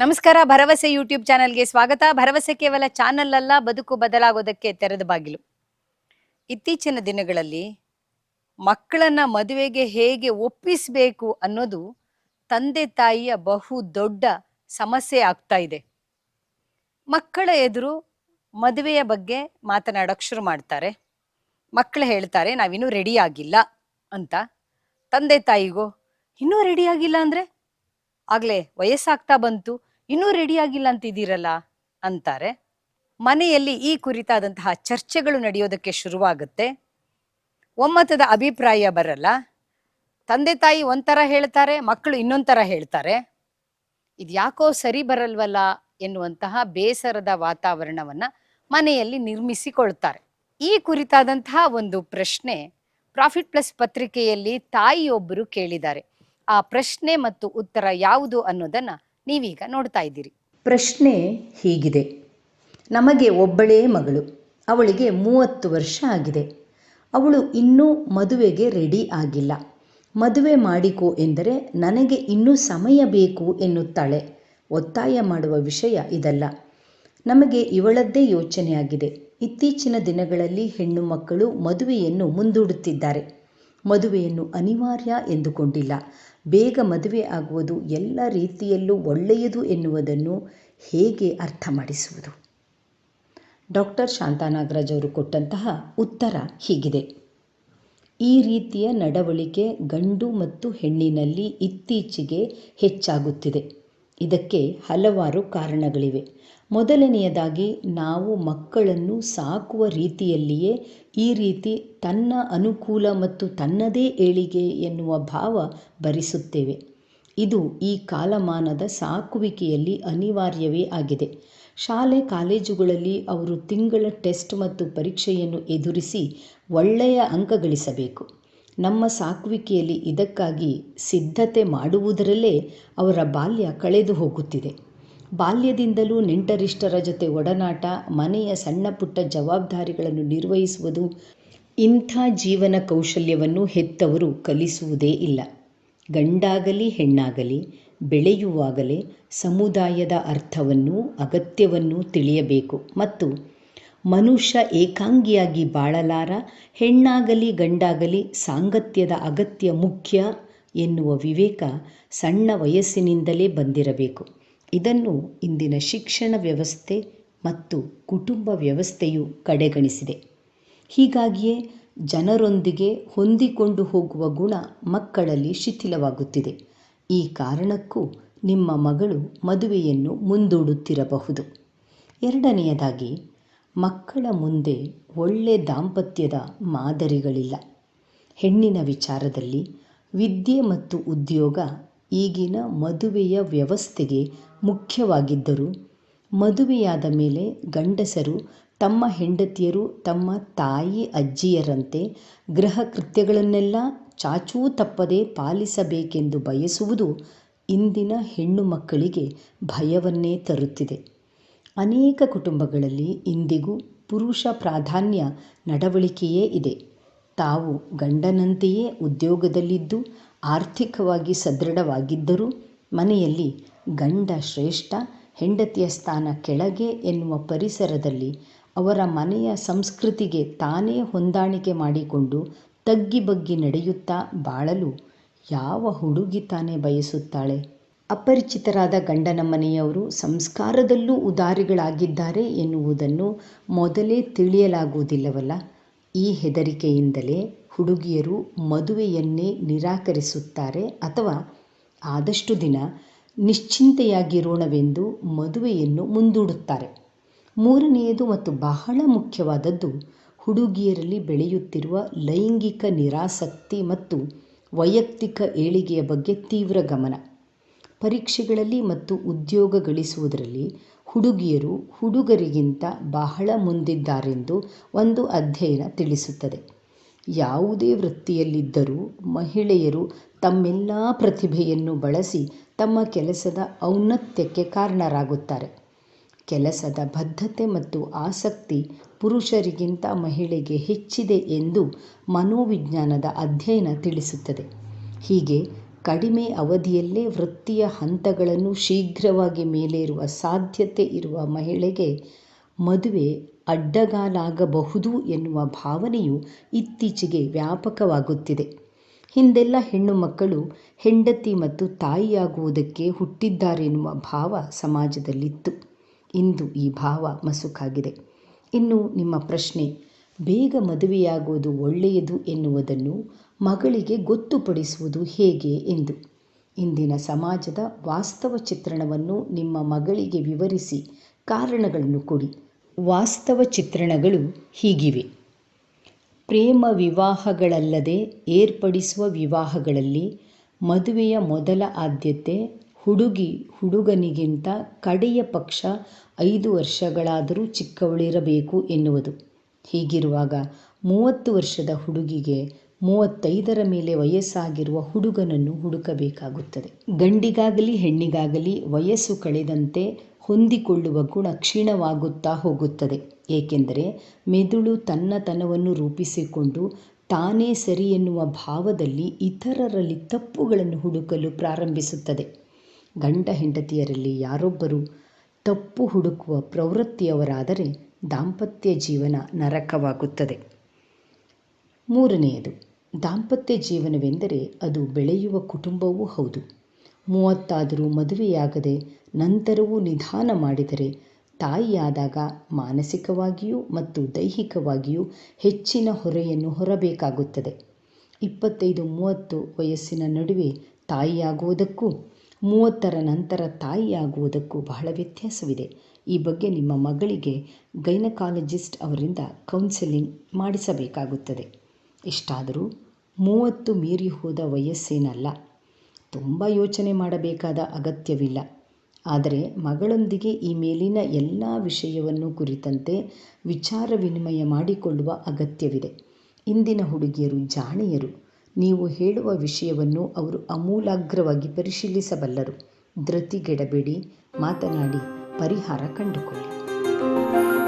ನಮಸ್ಕಾರ, ಭರವಸೆ ಯೂಟ್ಯೂಬ್ ಚಾನೆಲ್ಗೆ ಸ್ವಾಗತ. ಭರವಸೆ ಕೇವಲ ಚಾನಲ್ ಅಲ್ಲ, ಬದುಕು ಬದಲಾಗೋದಕ್ಕೆ ತೆರೆದ ಬಾಗಿಲು. ಇತ್ತೀಚಿನ ದಿನಗಳಲ್ಲಿ ಮಕ್ಕಳನ್ನ ಮದುವೆಗೆ ಹೇಗೆ ಒಪ್ಪಿಸಬೇಕು ಅನ್ನೋದು ತಂದೆ ತಾಯಿಯ ಬಹು ದೊಡ್ಡ ಸಮಸ್ಯೆ ಆಗ್ತಾ ಇದೆ. ಮಕ್ಕಳ ಎದುರು ಮದುವೆಯ ಬಗ್ಗೆ ಮಾತನಾಡಕ್ ಶುರು ಮಾಡ್ತಾರೆ. ಮಕ್ಕಳು ಹೇಳ್ತಾರೆ, ನಾವಿನ್ನೂ ರೆಡಿ ಆಗಿಲ್ಲ ಅಂತ. ತಂದೆ ತಾಯಿಗೋ, ಇನ್ನೂ ರೆಡಿ ಆಗಿಲ್ಲ ಅಂದ್ರೆ? ಆಗ್ಲೇ, ವಯಸ್ಸಾಗ್ತಾ ಬಂತು. ಇನ್ನೂ ರೆಡಿ ಆಗಿಲ್ಲ ಅಂತಿದ್ದೀರಲ್ಲ ಅಂತಾರೆ. ಮನೆಯಲ್ಲಿ ಈ ಕುರಿತಾದಂತಹ ಚರ್ಚೆಗಳು ನಡೆಯೋದಕ್ಕೆ ಶುರುವಾಗುತ್ತೆ. ಒಮ್ಮತದ ಅಭಿಪ್ರಾಯ ಬರಲ್ಲ. ತಂದೆ ತಾಯಿ ಒಂಥರ ಹೇಳ್ತಾರೆ, ಮಕ್ಕಳು ಇನ್ನೊಂಥರ ಹೇಳ್ತಾರೆ. ಇದು ಯಾಕೋ ಸರಿ ಬರಲ್ವಲ್ಲ ಎನ್ನುವಂತಹ ಬೇಸರದ ವಾತಾವರಣವನ್ನು ಮನೆಯಲ್ಲಿ ನಿರ್ಮಿಸಿಕೊಳ್ತಾರೆ. ಈ ಕುರಿತಾದಂತಹ ಒಂದು ಪ್ರಶ್ನೆ ಪ್ರಾಫಿಟ್ ಪ್ಲಸ್ ಪತ್ರಿಕೆಯಲ್ಲಿ ತಾಯಿಯೊಬ್ಬರು ಕೇಳಿದ್ದಾರೆ. ಆ ಪ್ರಶ್ನೆ ಮತ್ತು ಉತ್ತರ ಯಾವುದು ಅನ್ನೋದನ್ನ ನೀವೀಗ ನೋಡ್ತಾ ಇದ್ದೀರಿ. ಪ್ರಶ್ನೆ ಹೀಗಿದೆ. ನಮಗೆ ಒಬ್ಬಳೇ ಮಗಳು. ಅವಳಿಗೆ ಮೂವತ್ತು ವರ್ಷ ಆಗಿದೆ. ಅವಳು ಇನ್ನೂ ಮದುವೆಗೆ ರೆಡಿ ಆಗಿಲ್ಲ. ಮದುವೆ ಮಾಡಿಕೊ ಎಂದರೆ ನನಗೆ ಇನ್ನೂ ಸಮಯ ಬೇಕು ಎನ್ನುತ್ತಾಳೆ. ಒತ್ತಾಯ ಮಾಡುವ ವಿಷಯ ಇದಲ್ಲ. ನಮಗೆ ಇವಳದ್ದೇ ಯೋಚನೆಯಾಗಿದೆ. ಇತ್ತೀಚಿನ ದಿನಗಳಲ್ಲಿ ಹೆಣ್ಣು ಮಕ್ಕಳು ಮದುವೆಯನ್ನು ಮುಂದೂಡುತ್ತಿದ್ದಾರೆ. ಮದುವೆಯನ್ನು ಅನಿವಾರ್ಯ ಎಂದುಕೊಂಡಿಲ್ಲ. ಬೇಗ ಮದುವೆ ಆಗುವುದು ಎಲ್ಲ ರೀತಿಯಲ್ಲೂ ಒಳ್ಳೆಯದು ಎನ್ನುವುದನ್ನು ಹೇಗೆ ಅರ್ಥ ಮಾಡಿಸುವುದು ಡಾಕ್ಟರ್ ಶಾಂತಾನಾಗರಾಜ್ ಅವರು ಕೊಟ್ಟಂತಹ ಉತ್ತರ ಹೀಗಿದೆ. ಈ ರೀತಿಯ ನಡವಳಿಕೆ ಗಂಡು ಮತ್ತು ಹೆಣ್ಣಿನಲ್ಲಿ ಇತ್ತೀಚೆಗೆ ಹೆಚ್ಚಾಗುತ್ತಿದೆ. ಇದಕ್ಕೆ ಹಲವಾರು ಕಾರಣಗಳಿವೆ. ಮೊದಲನೆಯದಾಗಿ, ನಾವು ಮಕ್ಕಳನ್ನು ಸಾಕುವ ರೀತಿಯಲ್ಲಿಯೇ ಈ ರೀತಿ ತನ್ನ ಅನುಕೂಲ ಮತ್ತು ತನ್ನದೇ ಏಳಿಗೆ ಎನ್ನುವ ಭಾವ ಭರಿಸುತ್ತೇವೆ. ಇದು ಈ ಕಾಲಮಾನದ ಸಾಕುವಿಕೆಯಲ್ಲಿ ಅನಿವಾರ್ಯವೇ ಆಗಿದೆ. ಶಾಲೆ, ಕಾಲೇಜುಗಳಲ್ಲಿ ಅವರು ತಿಂಗಳ ಟೆಸ್ಟ್ ಮತ್ತು ಪರೀಕ್ಷೆಯನ್ನು ಎದುರಿಸಿ ಒಳ್ಳೆಯ ಅಂಕ ಗಳಿಸಬೇಕು. ನಮ್ಮ ಸಾಕುವಿಕೆಯಲ್ಲಿ ಇದಕ್ಕಾಗಿ ಸಿದ್ಧತೆ ಮಾಡುವುದರಲ್ಲೇ ಅವರ ಬಾಲ್ಯ ಕಳೆದು ಹೋಗುತ್ತಿದೆ. ಬಾಲ್ಯದಿಂದಲೂ ನೆಂಟರಿಷ್ಟರ ಜೊತೆ ಒಡನಾಟ, ಮನೆಯ ಸಣ್ಣ ಪುಟ್ಟ ಜವಾಬ್ದಾರಿಗಳನ್ನು ನಿರ್ವಹಿಸುವುದು, ಇಂಥ ಜೀವನ ಕೌಶಲ್ಯವನ್ನು ಹೆತ್ತವರು ಕಲಿಸುವುದೇ ಇಲ್ಲ. ಗಂಡಾಗಲಿ, ಹೆಣ್ಣಾಗಲಿ, ಬೆಳೆಯುವಾಗಲೇ ಸಮುದಾಯದ ಅರ್ಥವನ್ನು ಅಗತ್ಯವನ್ನು ತಿಳಿಯಬೇಕು. ಮತ್ತು ಮನುಷ್ಯ ಏಕಾಂಗಿಯಾಗಿ ಬಾಳಲಾರ, ಹೆಣ್ಣಾಗಲಿ ಗಂಡಾಗಲಿ ಸಾಂಗತ್ಯದ ಅಗತ್ಯ ಮುಖ್ಯ ಎನ್ನುವ ವಿವೇಕ ಸಣ್ಣ ವಯಸ್ಸಿನಿಂದಲೇ ಬಂದಿರಬೇಕು. ಇದನ್ನು ಇಂದಿನ ಶಿಕ್ಷಣ ವ್ಯವಸ್ಥೆ ಮತ್ತು ಕುಟುಂಬ ವ್ಯವಸ್ಥೆಯು ಕಡೆಗಣಿಸಿದೆ. ಹೀಗಾಗಿಯೇ ಜನರೊಂದಿಗೆ ಹೊಂದಿಕೊಂಡು ಹೋಗುವ ಗುಣ ಮಕ್ಕಳಲ್ಲಿ ಶಿಥಿಲವಾಗುತ್ತಿದೆ. ಈ ಕಾರಣಕ್ಕೂ ನಿಮ್ಮ ಮಗಳು ಮದುವೆಯನ್ನು ಮುಂದೂಡುತ್ತಿರಬಹುದು. ಎರಡನೆಯದಾಗಿ ಮಕ್ಕಳ ಮುಂದೆ ಒಳ್ಳೆ ದಾಂಪತ್ಯದ ಮಾದರಿಗಳಿಲ್ಲ. ಹೆಣ್ಣಿನ ವಿಚಾರದಲ್ಲಿ ವಿದ್ಯೆ ಮತ್ತು ಉದ್ಯೋಗ ಈಗಿನ ಮದುವೆಯ ವ್ಯವಸ್ಥೆಗೆ ಮುಖ್ಯವಾಗಿದ್ದರೂ ಮದುವೆಯಾದ ಮೇಲೆ ಗಂಡಸರು ತಮ್ಮ ಹೆಂಡತಿಯರು ತಮ್ಮ ತಾಯಿ ಅಜ್ಜಿಯರಂತೆ ಗೃಹ ಕೃತ್ಯಗಳನ್ನೆಲ್ಲ ಚಾಚೂ ತಪ್ಪದೆ ಪಾಲಿಸಬೇಕೆಂದು ಬಯಸುವುದು ಇಂದಿನ ಹೆಣ್ಣು ಮಕ್ಕಳಿಗೆ ಭಯವನ್ನೇ ತರುತ್ತಿದೆ. ಅನೇಕ ಕುಟುಂಬಗಳಲ್ಲಿ ಇಂದಿಗೂ ಪುರುಷ ಪ್ರಾಧಾನ್ಯ ನಡವಳಿಕೆಯೇ ಇದೆ. ತಾವು ಗಂಡನಂತೆಯೇ ಉದ್ಯೋಗದಲ್ಲಿದ್ದು, ಆರ್ಥಿಕವಾಗಿ ಸದೃಢವಾಗಿದ್ದರೂ ಮನೆಯಲ್ಲಿ ಗಂಡ ಶ್ರೇಷ್ಠ, ಹೆಂಡತಿಯ ಸ್ಥಾನ ಕೆಳಗೆ ಎನ್ನುವ ಪರಿಸರದಲ್ಲಿ ಅವರ ಮನೆಯ ಸಂಸ್ಕೃತಿಗೆ ತಾನೇ ಹೊಂದಾಣಿಕೆ ಮಾಡಿಕೊಂಡು ತಗ್ಗಿ ಬಗ್ಗಿ ನಡೆಯುತ್ತಾ ಬಾಳಲು ಯಾವ ಹುಡುಗಿ ತಾನೇ ಬಯಸುತ್ತಾಳೆ? ಅಪರಿಚಿತರಾದ ಗಂಡನ ಮನೆಯವರು ಸಂಸ್ಕಾರದಲ್ಲೂ ಉದಾರಿಗಳಾಗಿದ್ದಾರೆ ಎನ್ನುವುದನ್ನು ಮೊದಲೇ ತಿಳಿಯಲಾಗುವುದಿಲ್ಲವಲ್ಲ. ಈ ಹೆದರಿಕೆಯಿಂದಲೇ ಹುಡುಗಿಯರು ಮದುವೆಯನ್ನೇ ನಿರಾಕರಿಸುತ್ತಾರೆ ಅಥವಾ ಆದಷ್ಟು ದಿನ ನಿಶ್ಚಿಂತೆಯಾಗಿರೋಣವೆಂದು ಮದುವೆಯನ್ನು ಮುಂದೂಡುತ್ತಾರೆ. ಮೂರನೆಯದು ಮತ್ತು ಬಹಳ ಮುಖ್ಯವಾದದ್ದು, ಹುಡುಗಿಯರಲ್ಲಿ ಬೆಳೆಯುತ್ತಿರುವ ಲೈಂಗಿಕ ನಿರಾಸಕ್ತಿ ಮತ್ತು ವೈಯಕ್ತಿಕ ಏಳಿಗೆಯ ಬಗ್ಗೆ ತೀವ್ರ ಗಮನ. ಪರೀಕ್ಷೆಗಳಲ್ಲಿ ಮತ್ತು ಉದ್ಯೋಗ ಗಳಿಸುವುದರಲ್ಲಿ ಹುಡುಗಿಯರು ಹುಡುಗರಿಗಿಂತ ಬಹಳ ಮುಂದಿದ್ದಾರೆಂದು ಒಂದು ಅಧ್ಯಯನ ತಿಳಿಸುತ್ತದೆ. ಯಾವುದೇ ವೃತ್ತಿಯಲ್ಲಿದ್ದರೂ ಮಹಿಳೆಯರು ತಮ್ಮೆಲ್ಲ ಪ್ರತಿಭೆಯನ್ನು ಬಳಸಿ ತಮ್ಮ ಕೆಲಸದ ಔನ್ನತ್ಯಕ್ಕೆ ಕಾರಣರಾಗುತ್ತಾರೆ. ಕೆಲಸದ ಬದ್ಧತೆ ಮತ್ತು ಆಸಕ್ತಿ ಪುರುಷರಿಗಿಂತ ಮಹಿಳೆಗೆ ಹೆಚ್ಚಿದೆ ಎಂದು ಮನೋವಿಜ್ಞಾನದ ಅಧ್ಯಯನ ತಿಳಿಸುತ್ತದೆ. ಹೀಗೆ ಕಡಿಮೆ ಅವಧಿಯಲ್ಲೇ ವೃತ್ತಿಯ ಹಂತಗಳನ್ನು ಶೀಘ್ರವಾಗಿ ಮೇಲೇರುವ ಸಾಧ್ಯತೆ ಇರುವ ಮಹಿಳೆಗೆ ಮದುವೆ ಅಡ್ಡಗಾಲಾಗಬಹುದು ಎನ್ನುವ ಭಾವನೆಯು ಇತ್ತೀಚೆಗೆ ವ್ಯಾಪಕವಾಗುತ್ತಿದೆ. ಹಿಂದೆಲ್ಲ ಹೆಣ್ಣು ಮಕ್ಕಳು ಹೆಂಡತಿ ಮತ್ತು ತಾಯಿಯಾಗುವುದಕ್ಕೆ ಹುಟ್ಟಿದ್ದಾರೆನ್ನುವ ಭಾವ ಸಮಾಜದಲ್ಲಿತ್ತು. ಇಂದು ಈ ಭಾವ ಮಸುಕಾಗಿದೆ. ಇನ್ನು ನಿಮ್ಮ ಪ್ರಶ್ನೆ, ಬೇಗ ಮದುವೆಯಾಗುವುದು ಒಳ್ಳೆಯದು ಎನ್ನುವುದನ್ನು ಮಗಳಿಗೆ ಗೊತ್ತುಪಡಿಸುವುದು ಹೇಗೆ ಎಂದು. ಇಂದಿನ ಸಮಾಜದ ವಾಸ್ತವ ಚಿತ್ರಣವನ್ನು ನಿಮ್ಮ ಮಗಳಿಗೆ ವಿವರಿಸಿ ಕಾರಣಗಳನ್ನು ಕೊಡಿ. ವಾಸ್ತವ ಚಿತ್ರಣಗಳು ಹೀಗಿವೆ. ಪ್ರೇಮ ವಿವಾಹಗಳಲ್ಲದೆ ಏರ್ಪಡಿಸುವ ವಿವಾಹಗಳಲ್ಲಿ ಮದುವೆಯ ಮೊದಲ ಆದ್ಯತೆ ಹುಡುಗಿ ಹುಡುಗನಿಗಿಂತ ಕಡೆಯ ಪಕ್ಷ ಐದು ವರ್ಷಗಳಾದರೂ ಚಿಕ್ಕವಳಿರಬೇಕು ಎನ್ನುವುದು. ಹೀಗಿರುವಾಗ ಮೂವತ್ತು ವರ್ಷದ ಹುಡುಗಿಗೆ ಮೂವತ್ತೈದರ ಮೇಲೆ ವಯಸ್ಸಾಗಿರುವ ಹುಡುಗನನ್ನು ಹುಡುಕಬೇಕಾಗುತ್ತದೆ. ಗಂಡಿಗಾಗಲಿ, ಹೆಣ್ಣಿಗಾಗಲಿ ವಯಸ್ಸು ಕಳೆದಂತೆ ಹೊಂದಿಕೊಳ್ಳುವ ಗುಣ ಕ್ಷೀಣವಾಗುತ್ತಾ ಹೋಗುತ್ತದೆ. ಏಕೆಂದರೆ ಮೆದುಳು ತನ್ನತನವನ್ನು ರೂಪಿಸಿಕೊಂಡು ತಾನೇ ಸರಿ ಎನ್ನುವ ಭಾವದಲ್ಲಿ ಇತರರಲ್ಲಿ ತಪ್ಪುಗಳನ್ನು ಹುಡುಕಲು ಪ್ರಾರಂಭಿಸುತ್ತದೆ. ಗಂಡ ಹೆಂಡತಿಯರಲ್ಲಿ ಯಾರೊಬ್ಬರು ತಪ್ಪು ಹುಡುಕುವ ಪ್ರವೃತ್ತಿಯವರಾದರೆ ದಾಂಪತ್ಯ ಜೀವನ ನರಕವಾಗುತ್ತದೆ. ಮೂರನೆಯದು ದಾಂಪತ್ಯ ಜೀವನವೆಂದರೆ ಅದು ಬೆಳೆಯುವ ಕುಟುಂಬವೂ ಹೌದು. ಮೂವತ್ತಾದರೂ ಮದುವೆಯಾಗದೆ ನಂತರವೂ ನಿಧಾನ ಮಾಡಿದರೆ ತಾಯಿಯಾದಾಗ ಮಾನಸಿಕವಾಗಿಯೂ ಮತ್ತು ದೈಹಿಕವಾಗಿಯೂ ಹೆಚ್ಚಿನ ಹೊರೆಯನ್ನು ಹೊರಬೇಕಾಗುತ್ತದೆ. ಇಪ್ಪತ್ತೈದು ಮೂವತ್ತು ವಯಸ್ಸಿನ ನಡುವೆ ತಾಯಿಯಾಗುವುದಕ್ಕೂ ಮೂವತ್ತರ ನಂತರ ತಾಯಿಯಾಗುವುದಕ್ಕೂ ಬಹಳ ವ್ಯತ್ಯಾಸವಿದೆ. ಈ ಬಗ್ಗೆ ನಿಮ್ಮ ಮಗಳಿಗೆ ಗೈನಕಾಲಜಿಸ್ಟ್ ಅವರಿಂದ ಕೌನ್ಸೆಲಿಂಗ್ ಮಾಡಿಸಬೇಕಾಗುತ್ತದೆ. ಇಷ್ಟಾದರೂ ಮೂವತ್ತು ಮೀರಿ ಹೋದ ವಯಸ್ಸೇನಲ್ಲ. ತುಂಬ ಯೋಚನೆ ಮಾಡಬೇಕಾದ ಅಗತ್ಯವಿಲ್ಲ. ಆದರೆ ಮಗಳೊಂದಿಗೆ ಈ ಮೇಲಿನ ಎಲ್ಲ ವಿಷಯವನ್ನು ಕುರಿತಂತೆ ವಿಚಾರ ವಿನಿಮಯ ಮಾಡಿಕೊಳ್ಳುವ ಅಗತ್ಯವಿದೆ. ಇಂದಿನ ಹುಡುಗಿಯರು, ಜಾಣೆಯರು, ನೀವು ಹೇಳುವ ವಿಷಯವನ್ನು ಅವರು ಅಮೂಲಾಗ್ರವಾಗಿ ಪರಿಶೀಲಿಸಬಲ್ಲರು. ಧೃತಿಗೆಡಬೇಡಿ ಮಾತನಾಡಿ, ಪರಿಹಾರ ಕಂಡುಕೊಳ್ಳಿ.